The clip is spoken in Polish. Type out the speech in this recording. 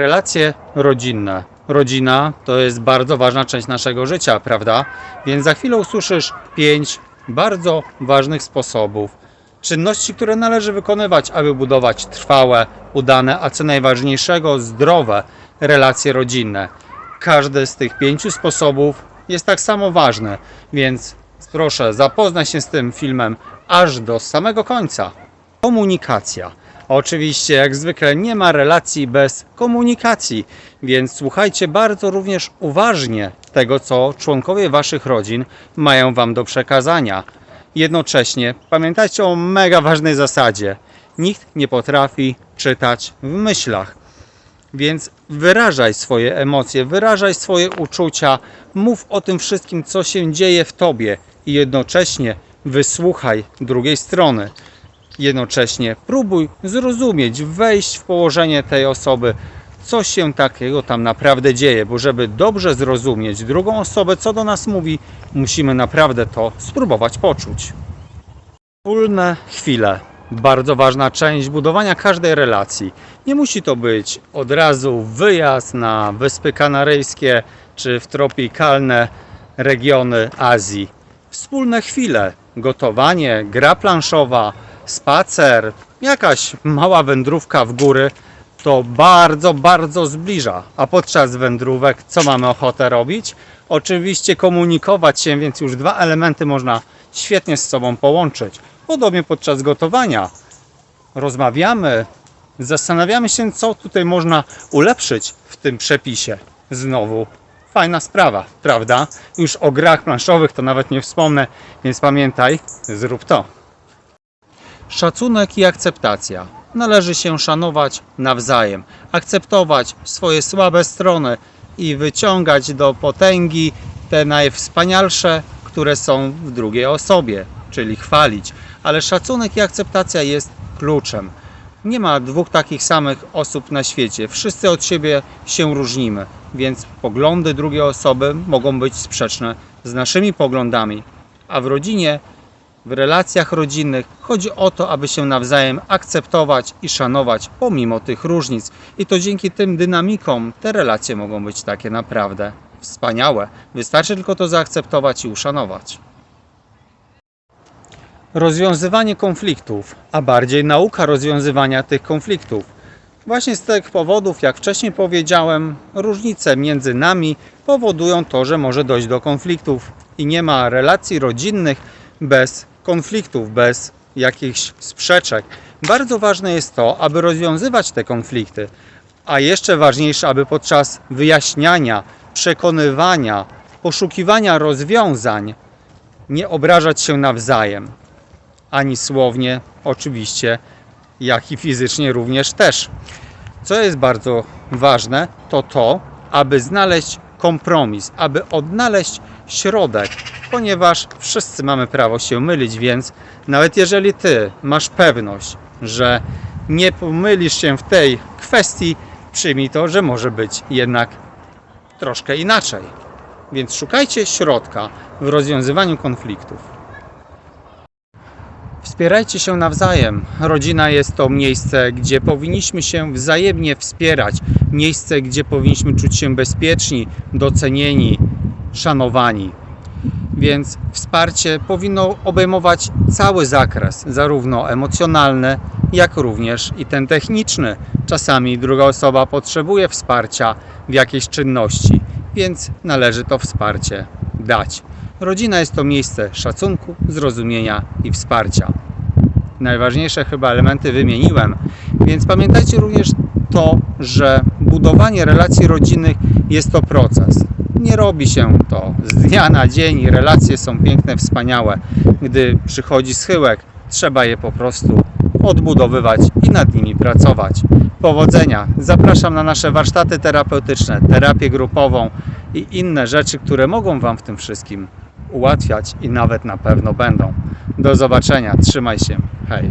Relacje rodzinne. Rodzina to jest bardzo ważna część naszego życia, prawda? Więc za chwilę usłyszysz pięć bardzo ważnych sposobów, czynności, które należy wykonywać, aby budować trwałe, udane, a co najważniejszego, zdrowe relacje rodzinne. Każdy z tych pięciu sposobów jest tak samo ważny, więc proszę zapoznaj się z tym filmem aż do samego końca. Komunikacja. Oczywiście, jak zwykle, nie ma relacji bez komunikacji, więc słuchajcie bardzo również uważnie tego, co członkowie waszych rodzin mają wam do przekazania. Jednocześnie pamiętajcie o mega ważnej zasadzie: nikt nie potrafi czytać w myślach. Więc wyrażaj swoje emocje, wyrażaj swoje uczucia, mów o tym wszystkim, co się dzieje w tobie i jednocześnie wysłuchaj drugiej strony. Jednocześnie próbuj zrozumieć, wejść w położenie tej osoby, co się takiego tam naprawdę dzieje, bo żeby dobrze zrozumieć drugą osobę, co do nas mówi, musimy naprawdę to spróbować poczuć. Wspólne chwile. Bardzo ważna część budowania każdej relacji. Nie musi to być od razu wyjazd na Wyspy Kanaryjskie czy w tropikalne regiony Azji. Wspólne chwile, gotowanie, gra planszowa, spacer, jakaś mała wędrówka w góry to bardzo, bardzo zbliża. A podczas wędrówek co mamy ochotę robić? Oczywiście komunikować się, więc już dwa elementy można świetnie z sobą połączyć. Podobnie podczas gotowania rozmawiamy, zastanawiamy się, co tutaj można ulepszyć w tym przepisie. Znowu fajna sprawa, prawda? Już o grach planszowych to nawet nie wspomnę, więc pamiętaj, zrób to. Szacunek i akceptacja. Należy się szanować nawzajem, akceptować swoje słabe strony i wyciągać do potęgi te najwspanialsze, które są w drugiej osobie, czyli chwalić. Ale szacunek i akceptacja jest kluczem. Nie ma dwóch takich samych osób na świecie. Wszyscy od siebie się różnimy, więc poglądy drugiej osoby mogą być sprzeczne z naszymi poglądami. A w rodzinie w relacjach rodzinnych chodzi o to, aby się nawzajem akceptować i szanować pomimo tych różnic. I to dzięki tym dynamikom te relacje mogą być takie naprawdę wspaniałe. Wystarczy tylko to zaakceptować i uszanować. Rozwiązywanie konfliktów, a bardziej nauka rozwiązywania tych konfliktów. Właśnie z tych powodów, jak wcześniej powiedziałem, różnice między nami powodują to, że może dojść do konfliktów i nie ma relacji rodzinnych bez konfliktów, bez jakichś sprzeczek. Bardzo ważne jest to, aby rozwiązywać te konflikty, a jeszcze ważniejsze, aby podczas wyjaśniania, przekonywania, poszukiwania rozwiązań nie obrażać się nawzajem, ani słownie, oczywiście, jak i fizycznie również też. Co jest bardzo ważne, to to, aby znaleźć kompromis, aby odnaleźć środek, ponieważ wszyscy mamy prawo się mylić, więc nawet jeżeli ty masz pewność, że nie pomylisz się w tej kwestii, przyjmij to, że może być jednak troszkę inaczej. Więc szukajcie środka w rozwiązywaniu konfliktów. Wspierajcie się nawzajem. Rodzina jest to miejsce, gdzie powinniśmy się wzajemnie wspierać. Miejsce, gdzie powinniśmy czuć się bezpieczni, docenieni, szanowani. Więc wsparcie powinno obejmować cały zakres, zarówno emocjonalny, jak również i ten techniczny. Czasami druga osoba potrzebuje wsparcia w jakiejś czynności, więc należy to wsparcie dać. Rodzina jest to miejsce szacunku, zrozumienia i wsparcia. Najważniejsze chyba elementy wymieniłem, więc pamiętajcie również to, że budowanie relacji rodzinnych jest to proces. Nie robi się to z dnia na dzień relacje są piękne, wspaniałe. Gdy przychodzi schyłek, trzeba je po prostu odbudowywać i nad nimi pracować. Powodzenia! Zapraszam na nasze warsztaty terapeutyczne, terapię grupową i inne rzeczy, które mogą Wam w tym wszystkim ułatwiać i nawet na pewno będą. Do zobaczenia, trzymaj się, hej!